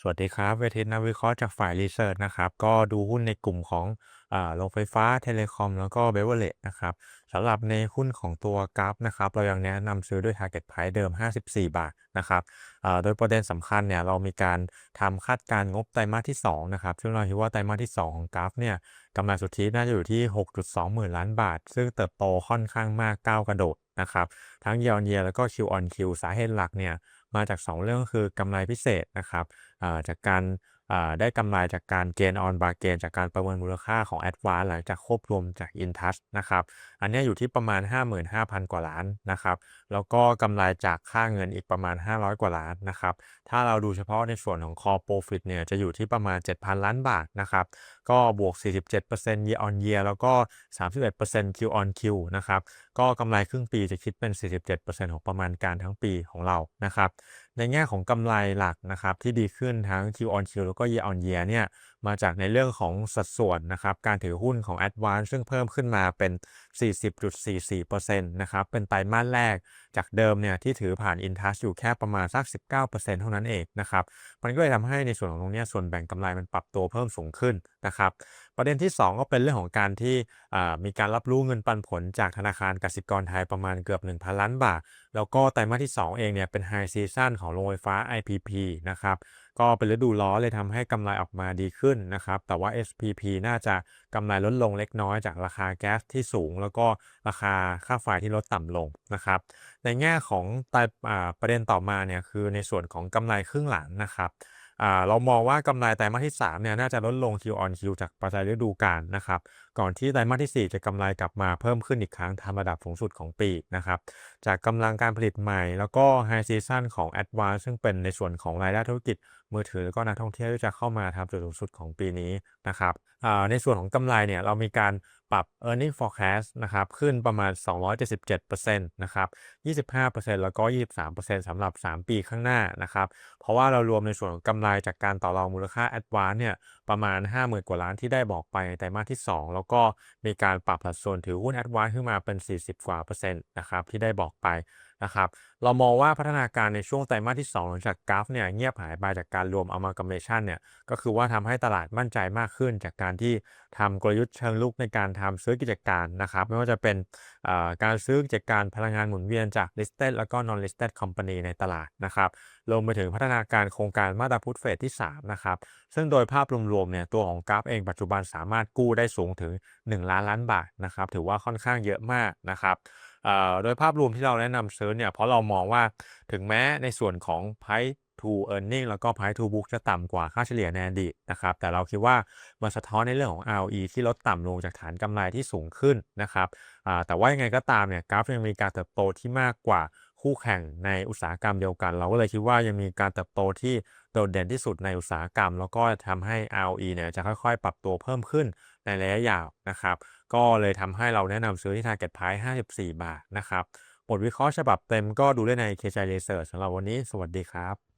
สวัสดีครับ เวทินักวิเคราะห์จากฝ่ายรีเสิร์ชนะครับ ก็ดูหุ้นในกลุ่มของอ่าโรงไฟฟ้าเทเลคอม แล้วก็เบเวอร์เรจนะครับสำหรับในหุ้นของตัวกราฟนะครับ เรายังแนะนำซื้อด้วย Target Price เดิม 54 บาทนะครับอ่าโดยประเด็นสำคัญเนี่ยเรามีการทำคาดการงบไตรมาสที่ 2 นะครับ ซึ่งเราคิดว่าไตรมาสที่ 2 ของกราฟเนี่ยกำไรสุทธิน่าจะอยู่ที่ 6.2 หมื่นล้านบาท ซึ่งเติบโตค่อนข้างมากก้าวกระโดดนะครับทั้ง Year on Year แล้วก็ Q on Q สาเหตุหลักเนี่ยมาจาก 2 เรื่องคือกำไรพิเศษนะครับจากการได้กำไรจากการเกณฑ์ออนบาร์เกนจากการประเมินมูลค่าของ a d v a n c e หลังจากควบรวมจาก InTouch นะครับ อันนี้อยู่ที่ประมาณ 55,000 กว่าล้านนะครับ แล้วก็กำไรจากค่าเงินอีกประมาณ 500 กว่าล้านนะครับ ถ้าเราดูเฉพาะในส่วนของ Core Profit เนี่ยจะอยู่ที่ประมาณ 7,000 ล้านบาทนะครับ ก็บวก 47% Year on Year แล้วก็ 31% Q on Q นะครับ ก็กำไรครึ่งปีจะคิดเป็น 47%ของประมาณการทั้งปีของเรานะครับ ในแง่ของกำไรหลักนะครับที่ดีขึ้นทั้ง Q on Q แล้วก็ Year on Year เนี่ยมาจากในเรื่องของสัดส่วนนะครับการถือหุ้นของ Advance ซึ่งเพิ่มขึ้นมาเป็น 40.44%นะครับเป็นไตรมาสแรกจากเดิมเนี่ยที่ถือผ่าน InTouch อยู่แค่ประมาณสัก 19%เท่านั้นเองนะครับมันก็เลยทำให้ในส่วนของตรงนี้ส่วนแบ่งกำไรมันปรับตัวเพิ่มสูงขึ้นนะครับประเด็นที่ 2 ก็เป็นเรื่องของการที่มีการรับรู้เงินปันผลจากธนาคารกสิกรไทยประมาณเกือบ 1,000 ล้านบาท แล้วก็ไตรมาสที่ 2 เองเนี่ยเป็นไฮซีซันของโรงไฟฟ้า IPP นะครับก็เป็นฤดูร้อนเลยทำให้กำไรออกมาดีขึ้นนะครับ แต่ว่า SPP น่าจะกำไรลดลงเล็กน้อยจากราคาแก๊สที่สูง แล้วก็ราคาค่าไฟที่ลดต่ำลงนะครับ ในแง่ของประเด็นต่อมาเนี่ยคือในส่วนของกำไรครึ่งหลังนะครับ เรามองว่ากำไรไตรมาสที่3เนี่ยน่าจะลดลง Q on Q จากปัจจัยฤดูกาลนะครับ ก่อนที่ไตรมาสที่ 4 จะกำไรกลับมาเพิ่มขึ้นอีกครั้งทำระดับสูงสุดของปีนะครับ จากกำลังการผลิตใหม่ แล้วก็ High Season ของ Advance ซึ่งเป็นในส่วนของรายได้ธุรกิจมือถือแล้วก็นักท่องเที่ยวที่จะเข้ามาทำจุดสูงสุดของปีนี้นะครับในส่วนของกำไรเนี่ยเรามีการ ปรับ Earning Forecast นะครับขึ้นประมาณ 277%นะครับ 25%แล้วก็ 23%สำหรับ 3 ปีข้างหน้านะครับ เพราะว่าเรารวมในส่วนของกำไรจากการต่อรองมูลค่า Advance เนี่ยประมาณ 50,000 กว่าล้านที่ได้บอกไปในไตรมาสที่ 2 แล้วก็มีการปรับสัดส่วนถือหุ้น Advance ขึ้นมาเป็น 40 กว่าเปอร์เซ็นต์นะครับที่ได้บอกไปนะครับเรามองว่าพัฒนาการในช่วงไตรมาสที่ 2 หลังจากกราฟเนี่ยเงียบหายไปจากการรวม amalgamation เนี่ยก็คือว่าทำให้ตลาดมั่นใจมากขึ้น จากการที่ทำกลยุทธ์เชิงลุกในการทำซื้อกิจการนะครับไม่ว่าจะเป็นการซื้อกิจการพลังงานหมุนเวียนจาก listed แล้วก็ non listed company ในตลาดนะครับรวมไปถึงพัฒนาการโครงการมาตราพุทธเฟสที่3นะครับซึ่งโดยภาพรวมๆเนี่ยตัวของกราฟเองปัจจุบันสามารถกู้ได้สูงถึง 1 ล้านล้านบาทนะครับถือว่าค่อนข้างเยอะมากนะครับ โดยภาพรวมที่เราแนะนำซื้อเนี่ยเพราะเรามองว่าถึงแม้ในส่วนของ price to earning แล้วก็ price to book จะต่ำกว่าค่าเฉลี่ยในอดีตนะครับ แต่เราคิดว่ามันสะท้อนในเรื่องของ ROE ที่ลดต่ำลงจากฐานกำไรที่สูงขึ้นนะครับแต่ว่ายังไงก็ตามเนี่ยกราฟยังมีการเติบโตที่มากกว่าคู่แข่งในอุตสาหกรรมเดียวกัน เราก็เลยคิดว่ายังมีการเติบโตที่ โดดเด่นที่สุดในอุตสาหกรรม แล้วก็ทำให้ ROE เนี่ยจะค่อยๆ ปรับตัวเพิ่มขึ้นในระยะยาวนะครับ ก็เลยทำให้เราแนะนำซื้อที่ Target Price 54 บาทนะครับ บทวิเคราะห์ฉบับเต็มก็ดูได้ใน KJ Research สำหรับวันนี้ สวัสดีครับ